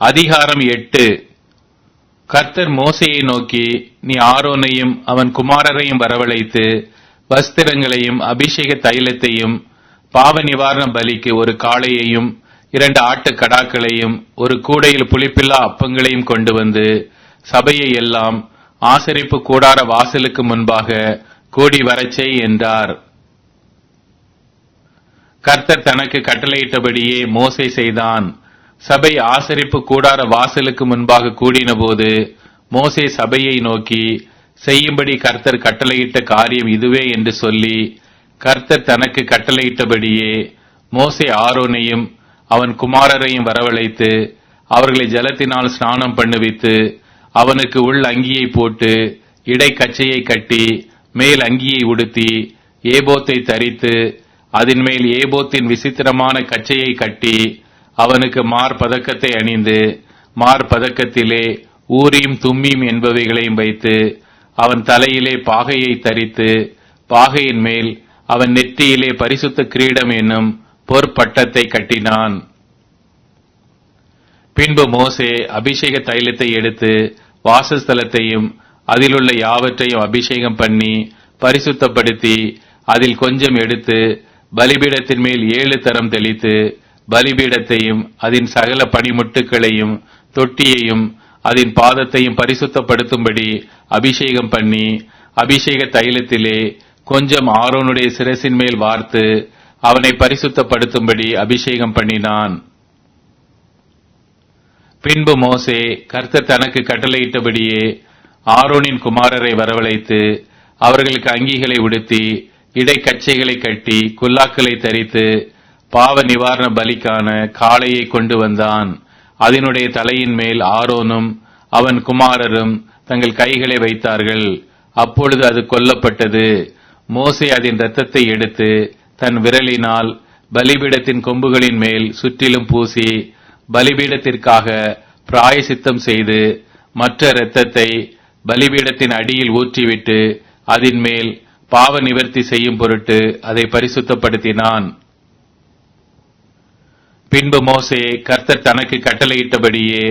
அதிகாரம் எட்டு. கர்த்தர் மோசையை நோக்கி நீ ஆரோனையும் அவன் குமாரரையும் வரவழைத்து வஸ்திரங்களையும் அபிஷேக தைலத்தையும் பாவ நிவாரண பலிக்கு ஒரு காளையையும் இரண்டு ஆட்டு கடாக்களையும் ஒரு கூடையில் புளிப்பில்லா அப்பங்களையும் கொண்டு வந்து சபையை எல்லாம் ஆசரிப்பு கூடார வாசலுக்கு முன்பாக கூடி வரச்சே என்றார். கர்த்தர் தனக்கு கட்டளையிட்டபடியே மோசை செய்தான். சபை ஆசரிப்பு கூடார வாசலுக்கு முன்பாக கூடினபோது மோசே சபையை நோக்கி செய்யும்படி கர்த்தர் கட்டளையிட்ட காரியம் இதுவே என்று சொல்லி கர்த்தர் தனக்கு கட்டளையிட்டபடியே மோசே ஆரோனையும் அவன் குமாரரையும் வரவழைத்து அவர்களை ஜலத்தினால் ஸ்நானம் பண்ணுவித்து அவனுக்கு உள் அங்கியை போட்டு இடைக்கச்சையை கட்டி மேல் அங்கியை உடுத்தி ஏபோத்தை தரித்து அதன் மேல் ஏபோத்தின் விசித்திரமான கச்சையை கட்டி அவனுக்கு மார்பதக்கத்தை அணிந்து மார்பதக்கத்திலே ஊரீம் தும்மீம் என்பவைகளையும் வைத்து அவன் தலையிலே பாகையை தரித்து பாகையின் மேல் அவன் நெற்றியிலே பரிசுத்த கிரீடம் என்னும் பொற்பட்டத்தை கட்டினான். பின்பு மோசே அபிஷேக தைலத்தை எடுத்து வாசஸ்தலத்தையும் அதிலுள்ள யாவற்றையும் அபிஷேகம் பண்ணி பரிசுத்தப்படுத்தி அதில் கொஞ்சம் எடுத்து பலிபீடத்தின் மேல் ஏழு தரம் தெளித்து பலிபீடத்தையும் அதன் சகல பனிமுட்டுகளையும் தொட்டியையும் அதன் பாதத்தையும் பரிசுத்தப்படுத்தும்படி அபிஷேகம் பண்ணி அபிஷேக தைலத்திலே கொஞ்சம் ஆரோனுடைய சிரசின் மேல் வார்த்து அவனை பரிசுத்தப்படுத்தும்படி அபிஷேகம் பண்ணினான். பின்பு மோசே கர்த்த தனக்கு கட்டளையிட்டபடியே ஆரோனின் குமாரரை வரவழைத்து அவர்களுக்கு அங்கிகளை உடுத்தி இடைக்கச்சைகளை கட்டி குல்லாக்களை தரித்து பாவ நிவாரண பலிக்கான காளையை கொண்டு வந்தான். அதனுடைய தலையின் மேல் ஆரோனும் அவன் குமாரரும் தங்கள் கைகளை வைத்தார்கள். அப்பொழுது அது கொல்லப்பட்டது. மோசை அதன் இரத்தத்தை எடுத்து தன் விரலினால் பலிபீடத்தின் கொம்புகளின் மேல் சுற்றிலும் பூசி பலிபீடத்திற்காக பிராயசித்தம் செய்து மற்ற இரத்தத்தை பலிபீடத்தின் அடியில் ஊற்றிவிட்டு அதன் மேல் பாவ நிவர்த்தி செய்யும் பொருட்டு அதை பரிசுத்தப்படுத்தினான். பின்பு மோசே கர்த்தர் தனக்கு கட்டளையிட்டபடியே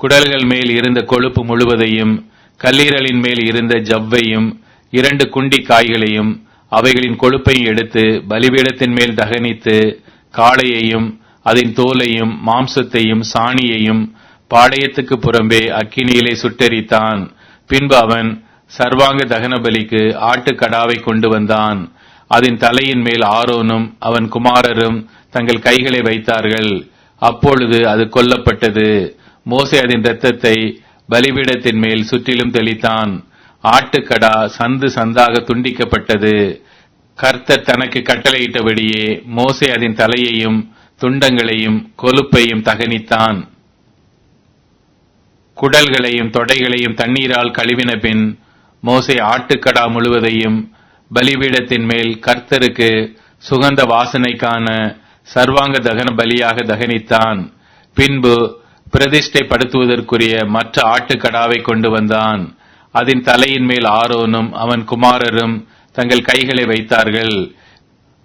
குடல்கள் மேல் இருந்த கொழுப்பு முழுவதையும் கல்லீரலின் மேல் இருந்த ஜவ்வையும் இரண்டு குண்டி காய்களையும் அவைகளின் கொழுப்பையும் எடுத்து பலிபீடத்தின் மேல் தகனித்து காளையையும் அதன் தோலையும் மாம்சத்தையும் சாணியையும் பாளையத்துக்கு புறம்பே அக்கினியிலே சுட்டெரித்தான். பின்பு அவன் சர்வாங்க தகன பலிக்கு ஆட்டுக்கடாவை கொண்டு வந்தான். அதன் தலையின் மேல் ஆரோனும் அவன் குமாரரும் தங்கள் கைகளை வைத்தார்கள். அப்பொழுது அது கொல்லப்பட்டது. மோசே அதன் இரத்தத்தை பலிபீடத்தின் மேல் சுற்றிலும் தெளித்தான். ஆட்டுக்கடா சந்து சந்தாக துண்டிக்கப்பட்டது. கர்த்தர் தனக்கு கட்டளையிட்டபடியே மோசே அதன் தலையையும் துண்டங்களையும் கொழுப்பையும் தகனித்தான். குடல்களையும் தொடைகளையும் தண்ணீரால் கழுவின பின் மோசை ஆட்டுக்கடா முழுவதையும் பலிபீடத்தின் மேல் கர்த்தருக்கு சுகந்த வாசனைக்கான சர்வாங்க தகன பலியாக தகனித்தான். பின்பு பிரதிஷ்டைப்படுத்துவதற்குரிய மற்ற ஆட்டுக்கடாவை கொண்டு வந்தான். அதன் தலையின் மேல் ஆரோனும் அவன் குமாரரும் தங்கள் கைகளை வைத்தார்கள்.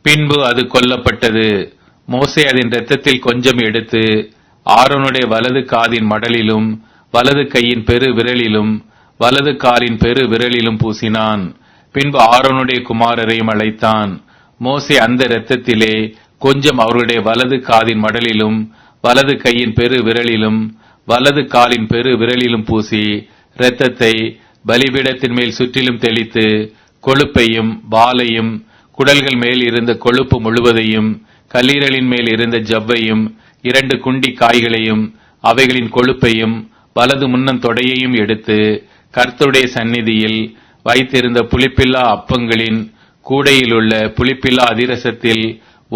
பின்பு அது கொல்லப்பட்டது. மோசே அதன் இரத்தத்தில் கொஞ்சம் எடுத்து ஆரோனுடைய வலது காதின் மடலிலும் வலது கையின் பெரு விரலிலும் வலது காலின் பெரு விரலிலும் பூசினான். பின்பு ஆரோனுடைய குமாரரையும் அழைத்தான். மோசே அந்த இரத்தத்திலே கொஞ்சம் அவருடைய வலது காதின் மடலிலும் வலது கையின் பெரு விரலிலும் வலது காலின் பெரு விரலிலும் பூசி இரத்தத்தை பலிபீடத்தின் மேல் சுற்றிலும் தெளித்து கொழுப்பையும் வாலையும் குடல்கள் மேல் இருந்த கொழுப்பு முழுவதையும் கல்லீரலின் மேல் இருந்த ஜவ்வையும் இரண்டு குண்டி காய்களையும் அவைகளின் கொழுப்பையும் வலது முன்னம் தொடையையும் எடுத்து கர்த்தருடைய சந்நிதியில் வைத்திருந்த புளிப்பில்லா அப்பங்களின் கூடையிலுள்ள புளிப்பில்லா அதிரசத்தில்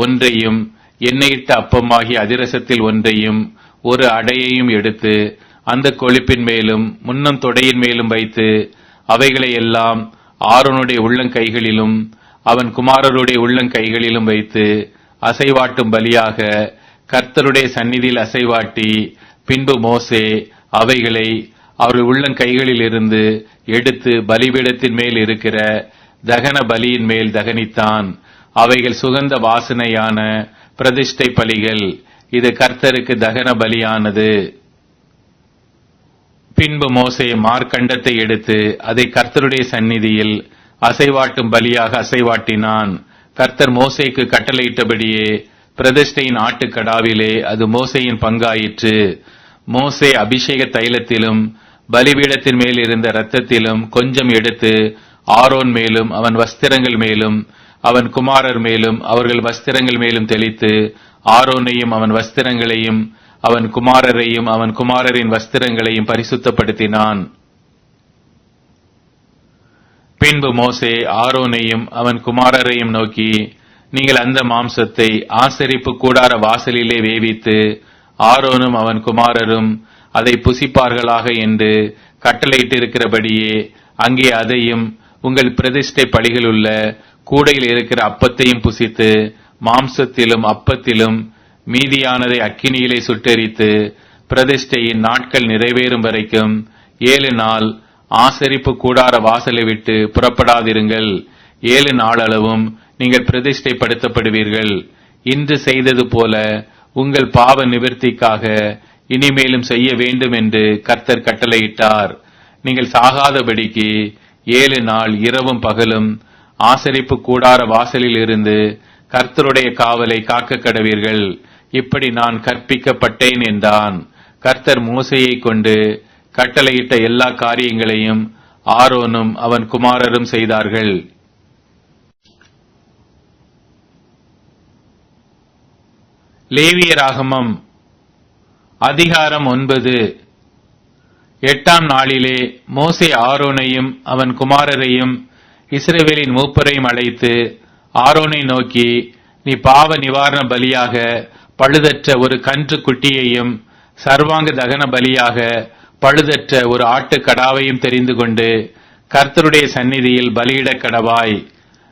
ஒன்றையும் எண்ணெயிட்ட அப்பமாகி அதிரசத்தில் ஒன்றையும் ஒரு அடையையும் எடுத்து அந்த கொழுப்பின் மேலும் முன்னம் தொடையின் மேலும் வைத்து அவைகளை எல்லாம் ஆரோனுடைய உள்ளங்கைகளிலும் அவன் குமாரருடைய உள்ளங்கைகளிலும் வைத்து அசைவாட்டும் பலியாக கர்த்தருடைய சந்நிதியில் அசைவாட்டி பின்பு மோசே அவைகளை அவர்கள் உள்ளங்கைகளில் இருந்து எடுத்து பலிபீடத்தின் மேல் இருக்கிற தகன பலியின் மேல் தகனித்தான். அவைகள் சுகந்த வாசனையான பிரதிஷ்டை பலிகள். இது கர்த்தருக்கு தகன பலியானது. பின்பு மோசே மார்க்கண்டத்தை எடுத்து அதை கர்த்தருடைய சந்நிதியில் அசைவாட்டும் பலியாக அசைவாட்டினான். கர்த்தர் மோசைக்கு கட்டளையிட்டபடியே பிரதிஷ்டையின் ஆட்டுக்கடாவிலே அது மோசையின் பங்காயிற்று. மோசே அபிஷேக தைலத்திலும் பலிபீடத்தின் மேல் இருந்த இரத்தத்திலும் கொஞ்சம் எடுத்து ஆரோன் மேலும் அவன் வஸ்திரங்கள் மேலும் அவன் குமாரர் மேலும் அவர்கள் வஸ்திரங்கள் மேலும் தெளித்து ஆரோனையும் அவன் வஸ்திரங்களையும் அவன் குமாரரையும் அவன் குமாரரின் வஸ்திரங்களையும் பரிசுத்தப்படுத்தினான். பின்பு மோசே ஆரோனையும் அவன் குமாரரையும் நோக்கி நீங்கள் அந்த மாம்சத்தை ஆசரிப்பு கூடார வாசலிலே வேவித்து ஆரோனும் அவன் குமாரரும் அதை புசிப்பார்களாக என்று கட்டளையிட்டிருக்கிறபடியே அங்கே அதையும் உங்கள் பிரதிஷ்டை பலிகளுள்ள கூடையில் இருக்கிற அப்பத்தையும் புசித்து மாம்சத்திலும் அப்பத்திலும் மீதியானதை அக்கினியிலே சுட்டெரித்து பிரதிஷ்டையின் நாட்கள் நிறைவேறும் வரைக்கும் ஏழு நாள் ஆசரிப்பு கூடார வாசலை விட்டு புறப்படாதிருங்கள். ஏழு நாளளவும் நீங்கள் பிரதிஷ்டைப்படுத்தப்படுவீர்கள். இன்று செய்தது போல உங்கள் பாவ நிவர்த்திக்காக இனிமேலும் செய்ய வேண்டும் என்று கர்த்தர் கட்டளையிட்டார். நீங்கள் சாகாதபடிக்கு ஏழு நாள் இரவும் பகலும் ஆசரிப்பு கூடார வாசலில் இருந்து கர்த்தருடைய காவலை காக்க கடவீர்கள் இப்படி நான் கற்பிக்கப்பட்டேன் என்றான். கர்த்தர் மோசையை கொண்டு கட்டளையிட்ட எல்லா காரியங்களையும் ஆரோனும் அவன் குமாரரும் செய்தார்கள். லேவியராகமம் அதிகாரம் ஒன்பது. எட்டாம் நாளிலே மோசே ஆரோனையும் அவன் குமாரரையும் இஸ்ரவேலின் மூப்பரையும் அழைத்து ஆரோனை நோக்கி நீ பாவ நிவாரண பலியாக பழுதற்ற ஒரு கன்று குட்டியையும் சர்வாங்க தகன பலியாக பழுதற்ற ஒரு ஆட்டுக்கடாவையும் தெரிந்து கொண்டு கர்த்தருடைய சந்நிதியில் பலியிடக் கடவாய்.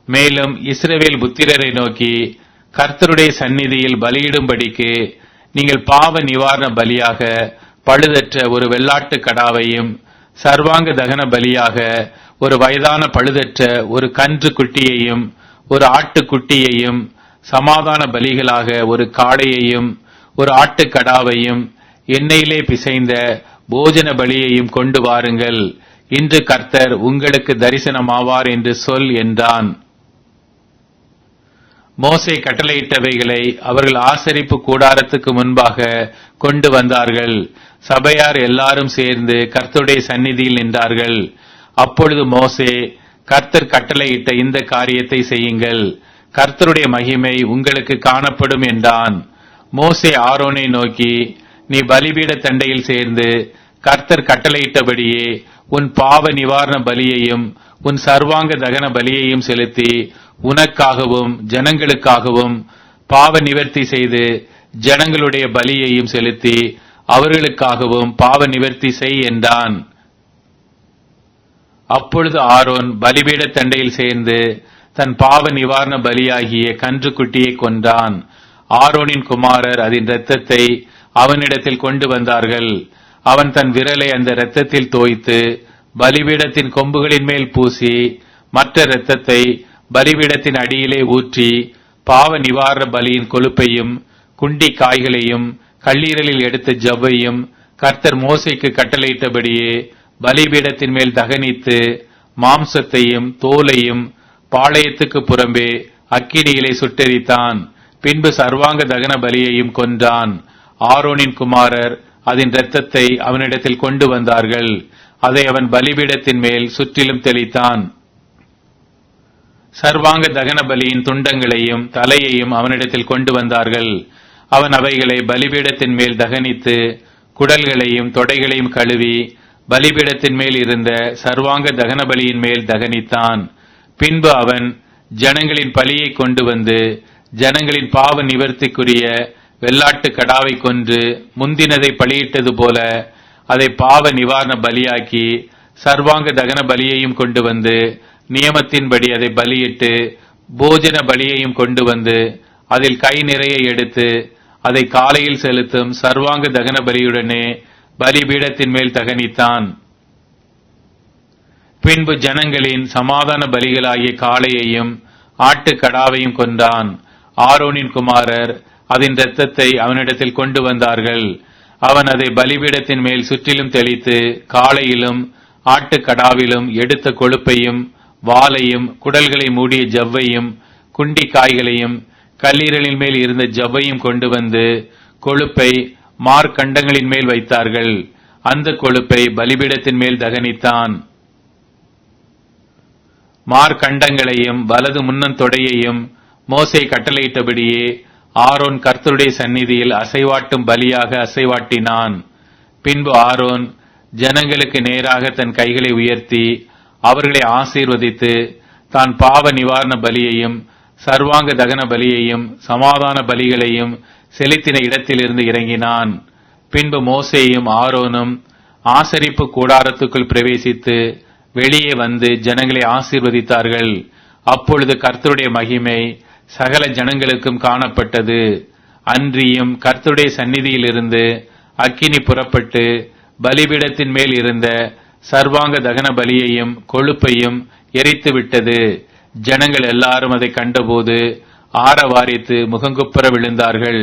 மேலும் இஸ்ரவேல் புத்திரரை நோக்கி கர்த்தருடைய சந்நிதியில் பலியிடும்படிக்கு நீங்கள் பாவ நிவாரண பலியாக பழுதற்ற ஒரு வெள்ளாட்டு கடாவையும் சர்வாங்க தகன பலியாக ஒரு வயதான பழுதற்ற ஒரு கன்று குட்டியையும் ஒரு ஆட்டுக்குட்டியையும் சமாதான பலிகளாக ஒரு காடையையும் ஒரு ஆட்டுக்கடாவையும் எண்ணெயிலே பிசைந்த போஜன பலியையும் கொண்டு வாருங்கள். இன்று கர்த்தர் உங்களுக்கு தரிசனமாவார் என்று சொல் என்றான். மோசை கட்டளையிட்டவைகளை அவர்கள் ஆசரிப்பு கூடாரத்துக்கு முன்பாக கொண்டு வந்தார்கள். சபையார் எல்லாரும் சேர்ந்து கர்த்தருடைய சந்நிதியில் நின்றார்கள். அப்பொழுது மோசே கர்த்தர் கட்டளையிட்ட இந்த காரியத்தை செய்யுங்கள். கர்த்தருடைய மகிமை உங்களுக்கு காணப்படும் என்றான். மோசே ஆரோனை நோக்கி நீ பலிபீட தண்டையில் சேர்ந்து கர்த்தர் கட்டளையிட்டபடியே உன் பாவ நிவாரண பலியையும் உன் சர்வாங்க தகன பலியையும் செலுத்தி உனக்காகவும் ஜனங்களுக்காகவும் பாவ நிவர்த்தி செய்து ஜனங்களுடைய பலியையும் செலுத்தி அவர்களுக்காகவும் பாவ நிவர்த்தி செய் என்றான். அப்பொழுது ஆரோன் பலிபீட தண்டையில் சேர்ந்து தன் பாவ நிவாரண பலியாகிய கன்றுக்குட்டியை கொண்டான் கொன்றான். ஆரோனின் குமாரர் அதன் இரத்தத்தை அவனிடத்தில் கொண்டு வந்தார்கள். அவன் தன் விரலை அந்த இரத்தத்தில் தோய்த்து பலிபீடத்தின் கொம்புகளின் மேல் பூசி மற்ற இரத்தத்தை பலிபீடத்தின் அடியிலே ஊற்றி பாவ நிவாரண பலியின் கொழுப்பையும் குண்டி காய்களையும் கல்லீரலில் எடுத்த ஜவ்வையும் கர்த்தர் மோசைக்கு கட்டளையிட்டபடியே பலிபீடத்தின் மேல் தகனித்து மாம்சத்தையும் தோலையும் பாளையத்துக்கு புறம்பே அக்கினியிலே சுட்டெரித்தான். பின்பு சர்வாங்க தகன பலியையும் கொன்றான். ஆரோனின் குமாரர் அதன் இரத்தத்தை அவனிடத்தில் கொண்டு வந்தார்கள். அதை அவன் பலிபீடத்தின் மேல் சுற்றிலும் தெளித்தான். சர்வாங்க தகன பலியின் துண்டங்களையும் தலையையும் அவனிடத்தில் கொண்டு வந்தார்கள். அவன் அவைகளை பலிபீடத்தின் மேல் தகனித்து குடல்களையும் தொடைகளையும் கழுவி பலிபீடத்தின் மேல் இருந்த சர்வாங்க தகன பலியின் மேல் தகனித்தான். பின்பு அவன் ஜனங்களின் பலியை கொண்டு வந்து ஜனங்களின் பாவ நிவர்த்திக்குரிய வெள்ளாட்டு கடாவை கொன்று முந்தினதை பலியிட்டது போல அதை பாவ நிவாரண பலியாக்கி சர்வாங்க தகன பலியையும் கொண்டு வந்து நியமத்தின்படி அதை பலியிட்டு போஜன பலியையும் கொண்டு வந்து அதில் கை நிறைய எடுத்து அதை காலையில் செலுத்தும் சர்வாங்க தகன பலியுடனே பலிபீடத்தின் மேல் தகனித்தான். பின்பு ஜனங்களின் சமாதான பலிகளாகிய காளையையும் ஆட்டுக்கடாவையும் கொண்டான். ஆரோனின் குமாரர் அதன் இரத்தத்தை அவனிடத்தில் கொண்டு வந்தார்கள். அவன் அதை பலிபீடத்தின் மேல் சுற்றிலும் தெளித்து காளையிலும் ஆட்டுக்கடாவிலும் எடுத்த கொழுப்பையும் வாலையும் குடல்களை மூடிய ஜவ்வையும் குண்டி காய்களையும் கல்லீரலின் மேல் இருந்த ஜவ்வையும் கொண்டு வந்து கொழுப்பை மார்க்கண்டங்களின் மேல் வைத்தார்கள். அந்த கொழுப்பை பலிபீடத்தின் மேல் தகனித்தான். மார்க்கண்டங்களையும் வலது முன்னன் தொடையையும் மோசை கட்டளையிட்டபடியே ஆரோன் கர்த்தருடைய சந்நிதியில் அசைவாட்டும் பலியாக அசைவாட்டினான். பின்பு ஆரோன் ஜனங்களுக்கு நேராக தன் கைகளை உயர்த்தி அவர்களை ஆசீர்வதித்து தான் பாவ நிவாரண பலியையும் சர்வாங்க தகன பலியையும் சமாதான பலிகளையும் செலுத்தின இடத்திலிருந்து இறங்கினான். பின்பு மோசேயும் ஆரோனும் ஆசரிப்பு கூடாரத்துக்குள் பிரவேசித்து வெளியே வந்து ஜனங்களை ஆசீர்வதித்தார்கள். அப்பொழுது கர்த்தருடைய மகிமை சகல ஜனங்களுக்கும் காணப்பட்டது. அன்றியும் கர்த்தருடைய சந்நிதியிலிருந்து அக்கினி புறப்பட்டு பலிபீடத்தின் மேல் இருந்த சர்வாங்க தகன பலியையும் கொழுப்பையும் எரித்து விட்டது ஜனங்கள் எல்லாரும் அதை கண்டபோது ஆரவாரித்து முகங்குப்புற விழுந்தார்கள்.